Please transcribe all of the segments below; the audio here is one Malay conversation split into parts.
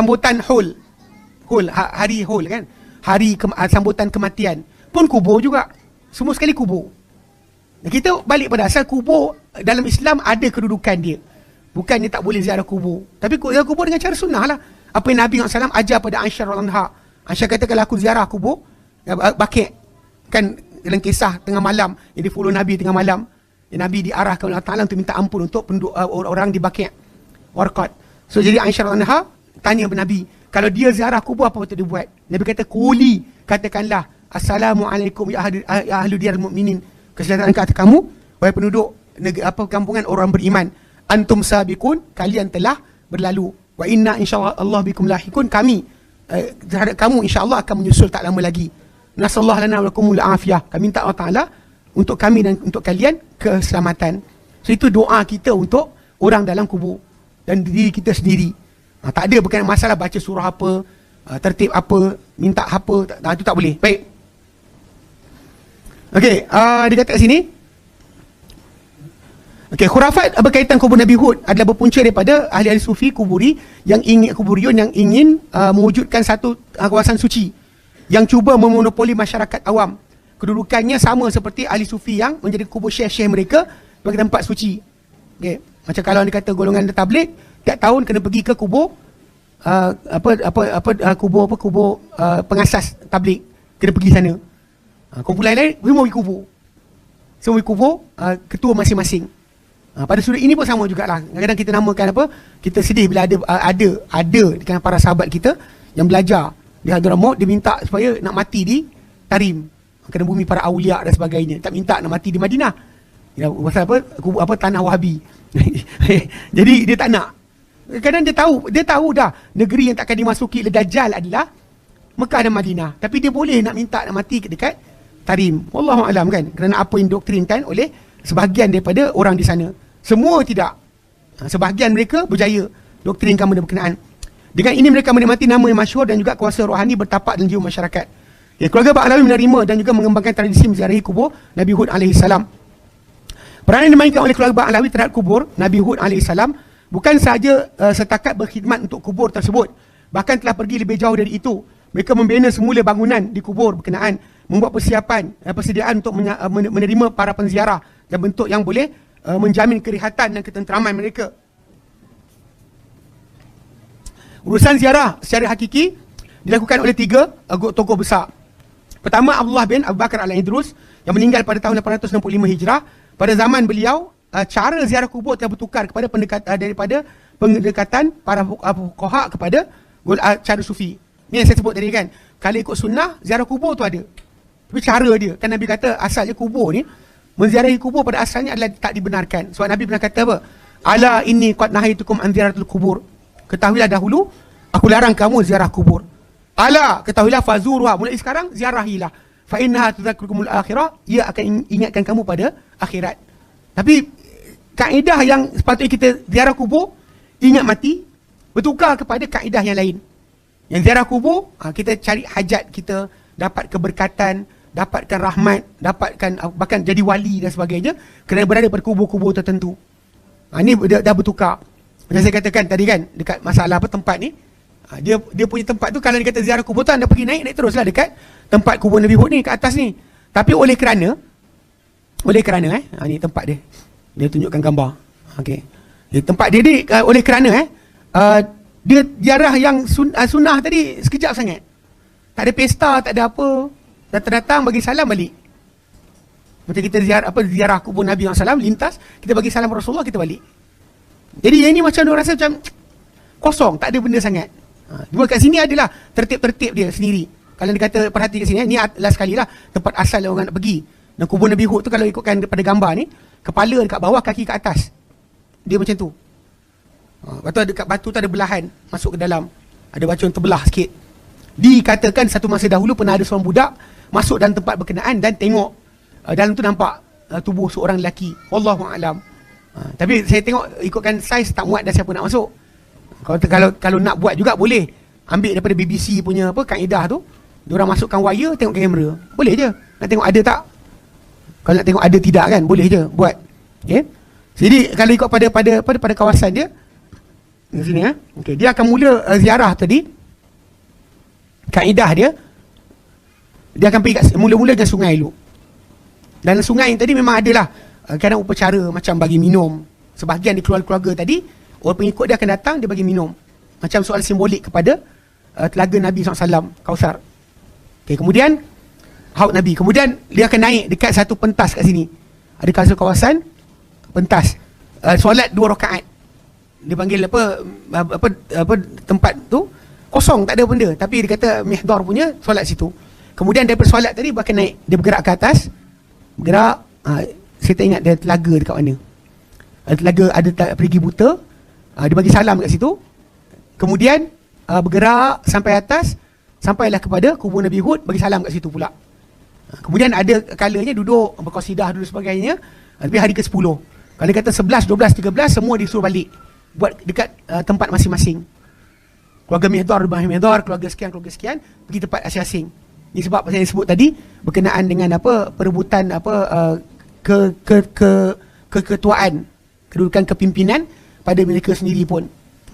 sambutan hul. Hul, ha, hari hul kan. Hari ke, uh, sambutan kematian. Pun kubur juga. Semua sekali kubur. Dan kita balik pada asal kubur dalam Islam ada kedudukan dia. Bukan dia tak boleh ziarah kubur. Tapi ziarah kubur dengan cara sunnah lah. Apa yang Nabi SAW ajar pada Aisyah radhiyallahu Aisyah kata kalau aku ziarah kubur, ya, bakit kan dalam kisah tengah malam yang dia follow Nabi tengah malam yang Nabi diarahkan oleh Allah Ta'ala untuk minta ampun untuk penduduk, uh, orang di Baqi' Warqat so jadi Aisyah Anha tanya kepada Nabi kalau dia ziarah kubur apa patut dia buat? Nabi kata kuli. Katakanlah Assalamualaikum ya ahli, ya ahli diyar mu'minin kesejahteraan ke atas kamu? Wahai penduduk negeri, apa kampungan orang beriman. Antum sabikun kalian telah berlalu. Wa inna insyaallah Allah bikum lahikun. Kami eh, terhadap kamu insyaallah akan menyusul tak lama lagi. Nasallahu lana wa lakumul afiyah. Kami minta Allah Taala untuk kami dan untuk kalian keselamatan. So itu doa kita untuk orang dalam kubur dan diri kita sendiri. Ha, tak ada bukan masalah baca surah apa, uh, tertib apa, minta apa, tak, itu tak boleh. Baik. Okey, uh, dia kata kat sini. Okey, khurafat berkaitan kubur Nabi Hud adalah berpunca daripada ahli-ahli sufi kuburi yang ingin kuburiyun yang ingin uh, mewujudkan satu uh, kawasan suci yang cuba memonopoli masyarakat awam kedudukannya sama seperti ahli sufi yang menjadi kubur syekh-syekh mereka sebagai tempat suci. Okay. Macam kalau dia kata golongan tablik, tiap tahun kena pergi ke kubur uh, apa apa apa uh, kubur apa kubur uh, pengasas tablik kena pergi sana. Uh, kumpulan lain semua pergi kubur. Semua pergi kubur uh, ketua masing-masing. Uh, pada sudut ini pun sama jugalah. Kadang-kadang kita namakan apa? Kita sedih bila ada uh, ada ada di para sahabat kita yang belajar di Hadramaut dia minta supaya nak mati di Tarim kena bumi para awliya dan sebagainya. Tak minta nak mati di Madinah. Ya, pasal apa? Apa tanah Wahabi. Jadi dia tak nak. Kadang dia tahu, dia tahu dah negeri yang takkan dimasuki oleh Dajjal adalah Mekah dan Madinah. Tapi dia boleh nak minta nak mati dekat Tarim. Wallahu alam kan. Kerana apa yang doktrinkan oleh sebahagian daripada orang di sana. Semua tidak. Ha, sebahagian mereka berjaya doktrinkan benda berkenaan. Dengan ini mereka menikmati nama yang masyhur dan juga kuasa rohani bertapak dalam jiwa masyarakat. Ya, keluarga Ba'alawi menerima dan juga mengembangkan tradisi menziarahi kubur Nabi Hud AS. Peranan dimainkan oleh keluarga Ba'alawi terhadap kubur Nabi Hud AS bukan sahaja uh, setakat berkhidmat untuk kubur tersebut. Bahkan telah pergi lebih jauh dari itu. Mereka membina semula bangunan di kubur berkenaan. Membuat persiapan, uh, persediaan untuk menya- uh, menerima para penziarah dan bentuk yang boleh uh, menjamin kerihatan dan ketenteraman mereka. Urusan ziarah secara hakiki dilakukan oleh tiga uh, tokoh besar. Pertama Abdullah bin Abu Bakar Al-Idrus yang meninggal pada tahun 865 Hijrah. Pada zaman beliau, uh, cara ziarah kubur telah bertukar kepada pendekat uh, daripada pendekatan para fuqaha kepada uh, cara sufi. Ini yang saya sebut tadi kan. Kalau ikut sunnah, ziarah kubur tu ada. Tapi cara dia, kan Nabi kata asalnya kubur ni, menziarahi kubur pada asalnya adalah tak dibenarkan. Sebab Nabi pernah kata apa? Ala inni qad nahaitukum an ziyaratul kubur. Ketahuilah dahulu, aku larang kamu ziarah kubur. Ala ketahuilah fazuruha mulai sekarang ziarahilah. Fa innaha tudzakirukumul akhirah ia akan ingatkan kamu pada akhirat. Tapi kaedah yang sepatutnya kita ziarah kubur ingat mati bertukar kepada kaedah yang lain. Yang ziarah kubur ha, kita cari hajat kita dapat keberkatan, dapatkan rahmat, dapatkan bahkan jadi wali dan sebagainya kerana berada pada kubur-kubur tertentu. Ha, ini dah, dah bertukar. Macam saya katakan tadi kan dekat masalah apa tempat ni Ha, dia dia punya tempat tu kalau dia kata ziarah kubur tu anda pergi naik naik teruslah dekat tempat kubur Nabi Hud ni kat atas ni. Tapi oleh kerana oleh kerana eh ha, ni tempat dia. Dia tunjukkan gambar. Okey. Di tempat dia ni uh, oleh kerana eh uh, dia ziarah yang sun, uh, sunnah tadi sekejap sangat. Tak ada pesta, tak ada apa. Datang-datang bagi salam balik. Macam kita ziarah apa ziarah kubur Nabi SAW lintas, kita bagi salam Rasulullah kita balik. Jadi yang ni macam dia rasa macam kosong, tak ada benda sangat. Ha, cuma kat sini adalah tertib-tertib dia sendiri. Kalau dia kata perhati kat sini, ni last sekali lah tempat asal orang nak pergi. Dan kubur Nabi Hud tu kalau ikutkan pada gambar ni, kepala dekat bawah, kaki kat atas. Dia macam tu. Ha, lepas tu dekat batu tu ada belahan masuk ke dalam. Ada batu yang terbelah sikit. Dikatakan satu masa dahulu pernah ada seorang budak masuk dalam tempat berkenaan dan tengok uh, dalam tu nampak uh, tubuh seorang lelaki. Wallahu a'lam. Uh, tapi saya tengok ikutkan saiz tak muat dah siapa nak masuk. Kalau kalau kalau nak buat juga boleh. Ambil daripada BBC punya apa kaedah tu. Diorang masukkan wire tengok kamera. Boleh je. Nak tengok ada tak? Kalau nak tengok ada tidak kan, boleh je buat. Okey. Jadi kalau ikut pada pada pada pada kawasan dia Di sini ya. Okey, dia akan mula uh, ziarah tadi. Kaedah dia dia akan pergi kat mula-mula dengan sungai dulu. Dan sungai tadi memang adalah uh, kadang upacara macam bagi minum. Sebahagian di keluarga-keluarga tadi, orang pengikut dia akan datang dia bagi minum. Macam soal simbolik kepada uh, telaga Nabi SAW, Kausar. Okay, kemudian haud Nabi. Kemudian dia akan naik dekat satu pentas kat sini. Ada kawasan kawasan pentas. Uh, solat dua rakaat. Dia panggil apa apa apa tempat tu kosong tak ada benda tapi dia kata mihdar punya solat situ. Kemudian daripada solat tadi bahkan naik dia bergerak ke atas. Bergerak uh, saya tak ingat dia telaga dekat mana. Ada telaga ada pergi buta. Uh, dia bagi salam dekat situ. Kemudian uh, bergerak sampai atas sampailah kepada kubur Nabi Hud bagi salam kat situ pula. Kemudian ada kalanya duduk berkosidah dulu sebagainya. Tapi hari ke-10. Kalau kata 11, 12, 13 semua disuruh balik buat dekat uh, tempat masing-masing. Keluarga Mihdar, Rumah Mihdar, keluarga sekian, keluarga sekian pergi tempat asing-asing. Ini sebab saya sebut tadi berkenaan dengan apa perebutan apa uh, ke ke ke keketuaan kedudukan kepimpinan pada mereka sendiri pun.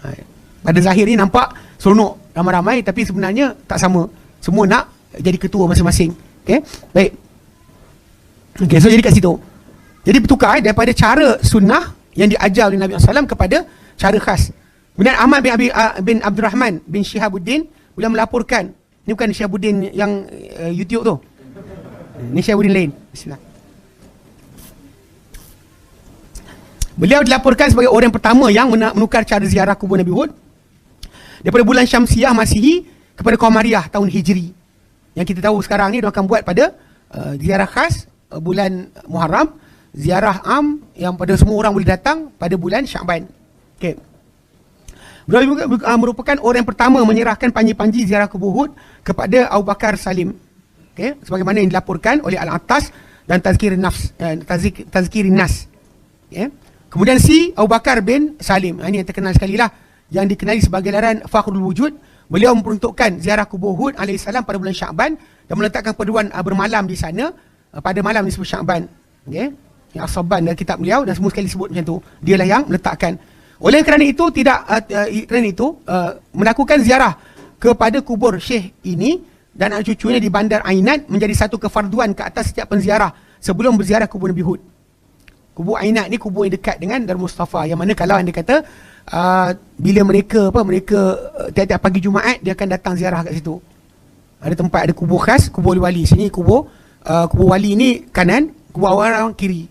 Ha, pada zahir ni nampak seronok ramai-ramai tapi sebenarnya tak sama. Semua nak jadi ketua masing-masing. Okey. Baik. Okey, so jadi kat situ. Jadi bertukar eh, daripada cara sunnah yang diajar oleh Nabi SAW kepada cara khas. Kemudian Ahmad bin, Abi, uh, bin Abdul Rahman bin Syihabuddin boleh melaporkan. Ini bukan Syihabuddin yang uh, YouTube tu. Ini Syihabuddin lain. Bismillah. Beliau dilaporkan sebagai orang pertama yang menukar cara ziarah kubur Nabi Hud daripada bulan Syamsiah Masihi kepada Qamariyah tahun Hijri yang kita tahu sekarang ni dia akan buat pada uh, ziarah khas uh, bulan Muharram, ziarah am yang pada semua orang boleh datang pada bulan Syaban. Okey. Beliau juga uh, merupakan orang yang pertama menyerahkan panji-panji ziarah kubur Hud kepada Abu Bakar Salim. Okey, sebagaimana yang dilaporkan oleh Al-Attas dan Tazkir Nafs, uh, Tazkir Nas. Okey. Kemudian si Abu Bakar bin Salim. Ini yang terkenal sekali lah yang dikenali sebagai laran Fakhrul Wujud beliau memperuntukkan ziarah kubur Hud AS pada bulan Syakban dan meletakkan perduan uh, bermalam di sana uh, pada malam disebut Syakban. Okay? Asaban dalam kitab beliau dan semua sekali sebut macam tu. Dialah yang meletakkan. Oleh kerana itu tidak uh, uh, kerana itu uh, melakukan ziarah kepada kubur Syekh ini dan anak cucunya di Bandar Ainat menjadi satu kefarduan ke atas setiap penziarah sebelum berziarah kubur Nabi Hud. Kubur Ainat ni kubur yang dekat dengan Dar Mustafa yang mana kalau anda kata uh, bila mereka apa mereka uh, tiap-tiap pagi Jumaat dia akan datang ziarah kat situ. Ada tempat ada kubur khas, kubur wali. Sini kubur uh, kubur wali ni kanan, kubur orang kiri.